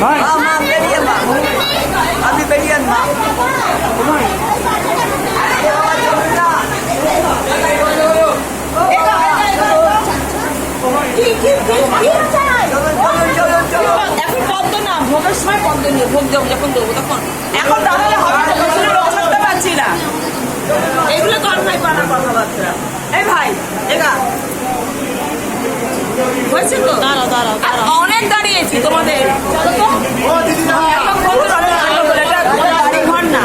আপনি এখন পদ্ম না ভোগের সময় পদ্ম ভোগ দেবো যখন দেবো তখন পারছি না এগুলো কনফাই করা কথাবার্তা। এই ভাই এগা হয়েছে তো? দাঁড়াও দাঁড়াও অনেক দাঁড়িয়েছি তোমাদের। ঘর না